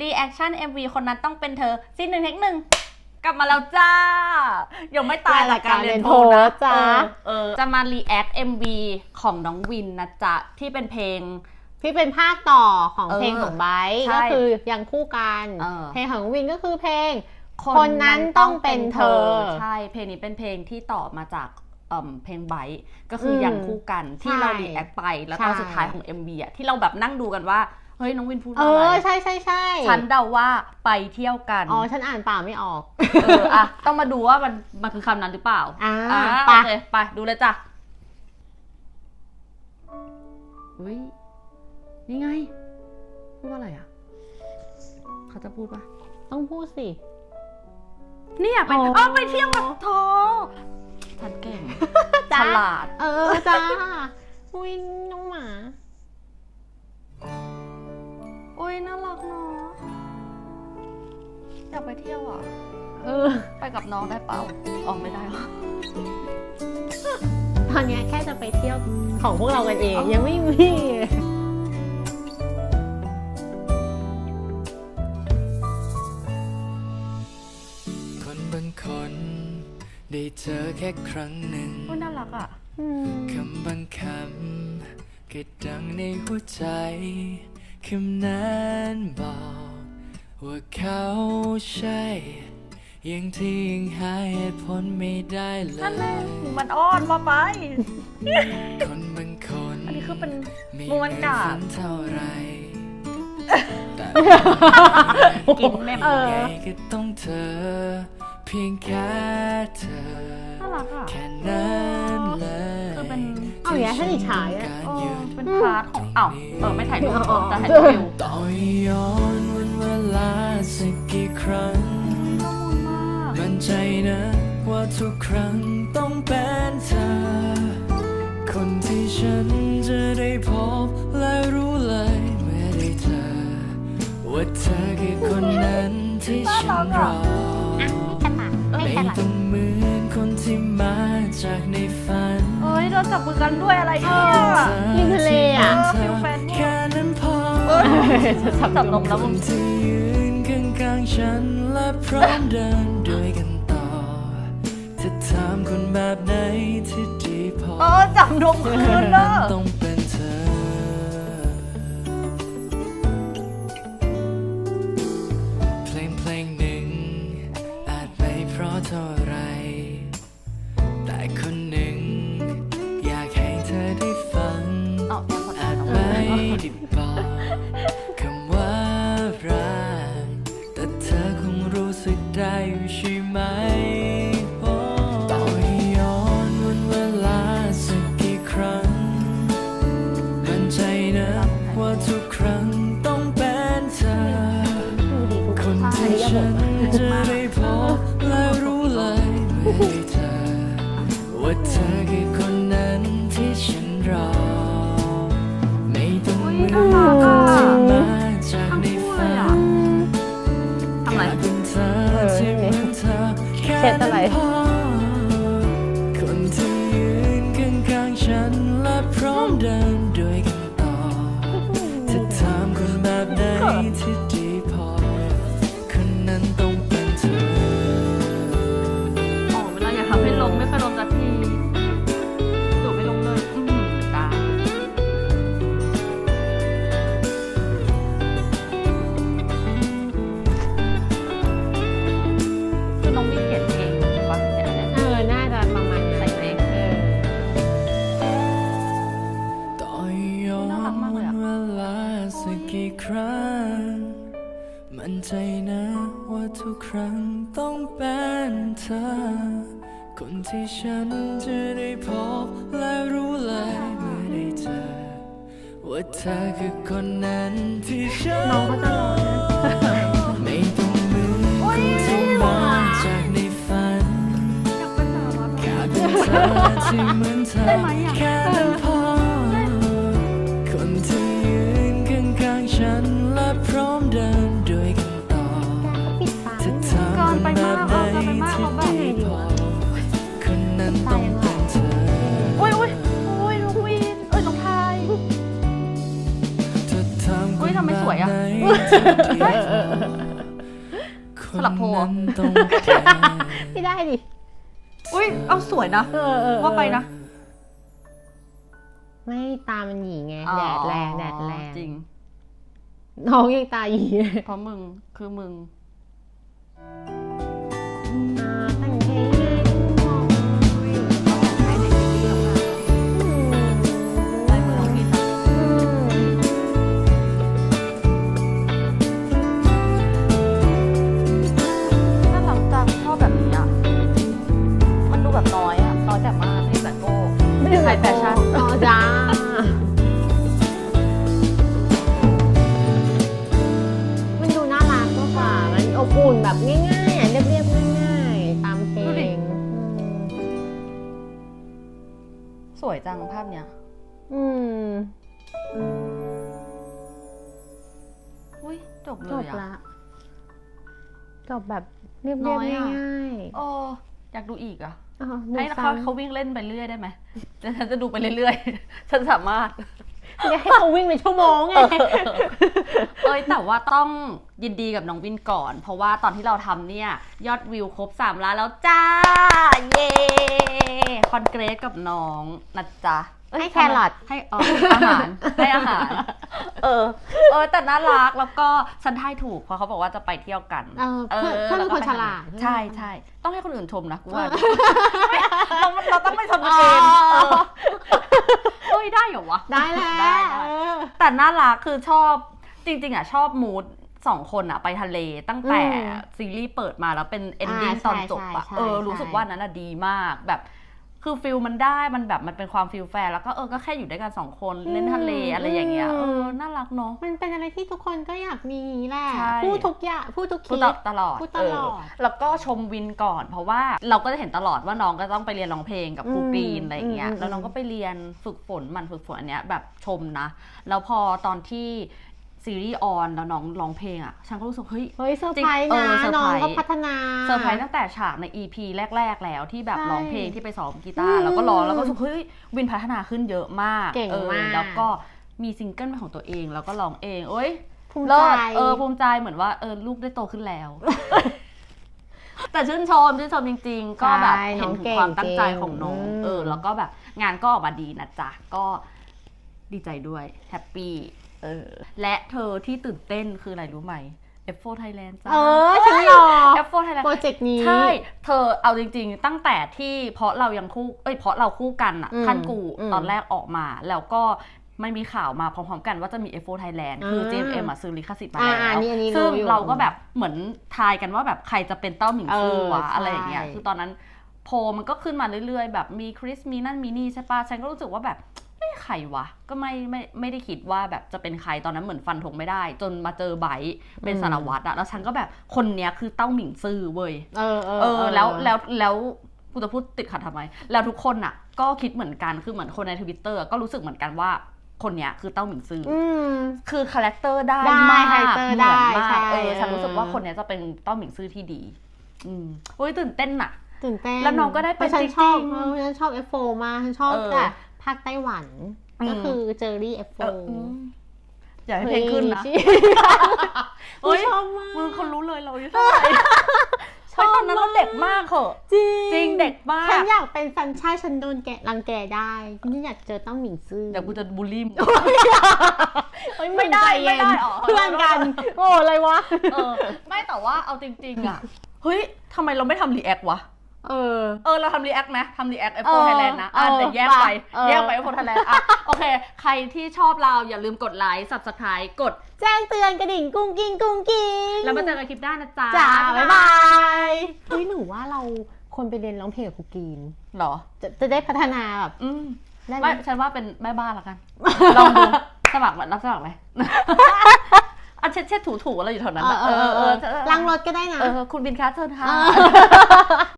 รีแอคชั่น MV คนนั้นต้องเป็นเธอซีนหนึ่งเทคหนึ่งกลับมาแล้วจ้า ยังไม่ตายหลักการเรียนโทนะจ้าเออเออจะมารีแอค MV ของน้องวินนะจ๊ะ ที่เป็นเพลงที่เป็นภาคต่อของเออเพลงของไบร์ทใช่ก็คือยังคู่กันเออเพลงของวินก็คือเพลง คนนั้นต้องเป็นเธอ ใช่เพลงนี้เป็นเพลงที่ต่อมาจากเอิ่มเพลงไบท์ก็คืออมยังคู่กันที่ใช่เรารีแอคไปแล้วตอนใช่สุดท้ายของ MV อะที่เราแบบนั่งดูกันว่า เฮ้ยน้องวินพูดเอว่าอะไรอใช่ใช่ใช่ฉันเดาว่าไปเที่ยวกันอ๋อฉันอ่านเปล่าไม่ออก เอออะต้องมาดูว่ามันมันคือคำนั้นหรือเปล่าอ่าอ่าไป โอเคไปดูเลยจ้ะอุ้ยนี่ไง พูดว่าอะไรอะ เขาจะพูดปะต้องพูดสิ เนี่ยไปอ๋ออ๋อไปเที่ยวกับโทฉันเก่งฉจ้าลาด เออจ้าอุ้ยน้องหมาอุ้ ยน่ารักเนาะอยากไปเที่ยวอะ เออ ไปกับน้องได้เปล่าออกไม่ได้หรอ ตอนเนี้ยแค่จะไปเที่ยวของพวกเรากันเองอ๋อยังไม่มีคนบางคน ได้เจอแค่ครั้งหนึ่ง อุ้ยน่ารักอะอืมคำบางคำก็ดังในหัวใจ คำนั้นบอกว่าเขาใช่ยังที่ยังหาเหตุผลไม่ได้เลนั่นแหละย มันอ้อนว่าไป คนบางคนอันนี้คือเป็นไม่ม้วนกาดฝันเท่าไหรแต่ กินแม่มเออไงก็ต้องเธอ เพียงแค่เธอ น่ารักอะ แค่นั้นเลยคื อเป็นเอาอย่างเงี้ยฉันอิจฉาอะการเออยืนเป็นพาร์ทของอ้าวเออไม่ถ่ายรูปอ๋อจะถ่ายรูปวิวต่อให้ย้อนวันเวลาสักกี่ครั้งละมุนมากมั่นใจนะว่าทุกครั้งต้องเป็นเธอ คนที่ฉันจะได้พบและรู้เลยเมื่อได้เจอว่าเธอคือคนนั้นที่ฉันรอไม่ต้องเหมือนคนที่มาจากในฝัน เอ้ยเราจับมือกันด้วยอะไรเนี่ยริมทะเลอะเออฟิลแฟนเนี่ยแค่นั้นพอจะจับจับนมแล้วคมึงนที่ยืนข้างๆฉันและพร้อมเดินด้วยกันต่อจะถามคนแบบไหนที่ดีพอเออจับนมคืนเนอะต้องเป็นเธอ ว่าเธอคือคน สักกี่ครั้ง มั่นใจนะว่าทุกครั้งต้องเป็นเธอ คนที่ฉันจะได้พบและรู้เลยเมื่อได้เจอ ว่าเธอคือคนนั้นที่ฉันน้องเขาจะร้อ สวยอะไหนคนสลับโพลนั้นต้องการไม่ได้ดิ อุ้ยเอาสวยนะ เออเออว่าไปนะไม่ตามันหยีไง แดดแรงแดดแรงจริง น้องยังตาหยีเลยเพราะมึงคือมึงตั้ง แบบง่ายๆอะเรียบๆง่ายๆตามเพลดูดิ งสวยจังภาพเนี้ยอืมอุ้ยจบเลจยบอะละจบแบบเรียบน้อยๆอะ ง่ายโอ้อยากดูอีกอะๆอ๋อดูให้ซ้เขาเขาวิ่งเล่นไปเรื่อยได้ไหมเดี๋ยวฉันจะดูไปเรื่อยๆ ฉันสามารถำอย่าให้เขาวิ่งเป็นชั่วโมงไง เอ้ยแต่ว่าต้องยินดีกับน้องวินก่อน เพราะว่าตอนที่เราทำเนี่ยยอดวิวครบ 3 ล้านแล้วจ้า เย้คอนเกรสกับน้องนะจ๊ะเอ้ยให้แครอท ให้เอออาหารให้อาหาร เออ เออแต่น่ารักแล้วก็ฉันทายถูกเพราะเขาบอกว่าจะไปเที่ยวกันเออเพื่อนเพื่อนเป็นคนแล้วก็ไปฉลาด ใช่ใช่ต้องให้คนอื่นชมนะกูว่าเราเราต้องไม่ชมกันเองเออ เฮ้ยได้เหรอวะได้แล้วได้ได้เออแต่น่ารักคือชอบจริง ๆอะชอบมูดสองคนอะไปทะเลตั้งแต่อืมซีรีส์เปิดมาแล้วเป็นเอนดิ้งอ่าใช่ตอนจบอะใช่เออใช่รู้สึกว่านั้นอะดีมากแบบ คือฟิลมันได้มันแบบมันเป็นความฟิลแฟร์แล้วก็เออก็แค่อยู่ด้วยกันสองคนเล่นทะเลอะไรอย่างเงี้ยเออน่ารักเนาะมันเป็นอะไรที่ทุกคนก็อยากมีแหละใช่ พูดทุกอย่างพูดทุกคพูดลิปตลอดพูดตลอดเแล้วก็ชมวินก่อน เพราะว่าเราก็จะเห็นตลอดว่าน้องก็ต้องไปเรียนร้องเพลงกับครูอืมกรีนอะไรอย่างเงี้ยอืม แล้วน้องก็ไปเรียนฝึกฝนหมันฝึกฝนอันเนี้ยแบบชมนะ แล้วพอตอนที่ ซีรีส์ออนแล้วน้องร้องเพลงอะ ฉันก็รู้สึกเฮ้ยเฮ้ยเซอร์ไพรส์เอนะอเซอร์ไพรส์น้องก็พัฒนาเซอร์ไพรส์ตั้งแต่ฉากใน EP แรก ๆ แล้วที่แบบใช่ร้องเพลงที่ไปซ้อมกีตาอืร์มแล้วก็ร้องแล้วก็รู้สึกเฮ้ยวินพัฒนาขึ้นเยอะมากเก่งออมากแล้วก็มีซิงเกิลเป็นของตัวเองแล้วก็ร้องเองเอ้ยภูมิเลิใจศเออภูมิใจเหมือนว่าเออลูกได้โตขึ้นแล้วแต่ชื่นชมชื่นชมจริง ๆ ก็แบบใช่เห็นองถึงก่ความตั้งใจของน้องมเออ แล้วก็แบบงานก็ออกมาดีนะจ๊ะก็ดีใจด้วยแฮปปี้ เออและเธอที่ตื่นเต้นคืออะไรรู้ไหม F4 Thailand จ้า เออฉันรอ F4 Thailand โปรเจกต์นี้ ใช่ เธอเอาจริงๆ ตั้งแต่ที่เพราะเรายังคู่ เอ้ยเพราะเราคู่กันอะอืมท่านกูอืมตอนแรกออกมา แล้วก็ไม่มีข่าวมาพร้อมๆกันว่าจะมี F4 Thailand คือ อ่า JMM อะซื้อลิขสิทธิ์มาอ่าแล้วอันนี้อันนี้ซึ่งรู้อยู่เราก็แบบเหมือนทายกันว่าแบบใครจะเป็นเต้าหมิงซื่อวะเออใช่ อะไรอย่างเงี้ยคือตอนนั้นโพลมันก็ขึ้นมาเรื่อยๆ แบบมีคริสมีนั่นมีนี่ใช่ปะฉันก็รู้สึกว่าแบบไม่ ใครวะ ก็ไม่ไม่ไม่ได้คิดว่าแบบจะเป็นใครตอนนั้นเหมือนฟันธงไม่ได้ จนมาเจอไบร์ทเป็นสารวัตรอะแล้วฉันก็แบบคนเนี้ยคือเต้าหมิงซื่อเว้ยเออเออเออแล้วแล้วแล้วกูจะพูดติดขัดทำไม แล้วทุกคนอะก็คิดเหมือนกันคือเหมือนคนในทวิตเตอร์ก็รู้สึกเหมือนกันว่าคนเนี้ยคือเต้าหมิงซือออืมคือคาแรคเตอร์ได้ได้มากคาแรคเตอร์เหมือนได้มาใช่กเออฉันเออรู้สึกว่าคนเนี้ยจะเป็นเต้าหมิงซื่อที่ดีอืมโอ้ยตื่นเต้นอะตื่นเต้นแล้วน้องก็ได้เป็นพราะฉันชอบจริงๆเออฉันชอบ F4 มากฉันชอบเออแต่ ภาคไต้หวันอืมก็คือเจอรี่ F4 เอออืมอย่าให้เพลงขึ้นนะเฮ้ยเฮ้ยชอบมากมึงคนรู้เลยเราอายู่เท่าไหร่เฮ้ยตอนนั้นเราเด็กมากเหอะจริงจริงเด็กมาก ฉันอยากเป็นซันชาติฉันโดนแกะรังแกได้ฉันอยากเจอต้องหมิงซื่อเดี๋ยวกูจะบูลลี่มึงเฮ้ยไม่ได้ใจเย็นไม่ได้อ๋อเพื่อนกัน โอ้อะไรวะเออไม่แต่ว่าเอาจริงๆอะเฮ้ยทำไมเราไม่ทำรีแอควะ เออ เออ เราทำรีแอคไหมทำรีแอคเอ F4 อ Thailand นะอะเออเดี๋ยวแยกไป เออ แยกไป F4 Thailand อะ โอเค ใครที่ชอบเราอย่าลืมกดไลค์ subscribe กด แจ้งเตือนกระดิ่งกุ้งกิ้งกุ้งกิ้งแล้วมาเจอกันคลิปหน้านะจ๊ะจ้าบ๊ายบายเฮ้ยหนูว่าเราควรไปเรียนร้องเพลงกับครูกรีน เหรอ จะจะได้พัฒนาแบบอืมได้ไหมไม่ฉันว่าเป็นแม่บ้านละกัน ลองดู สมัครไหมรับสมัครไหม อะเช็ดเช็ดถูถูๆอะไรอยู่แถวนั้นเออะอเออเออเออล้างรถก็ได้นะ เออ คุณบินคะเชิญค่ะเออ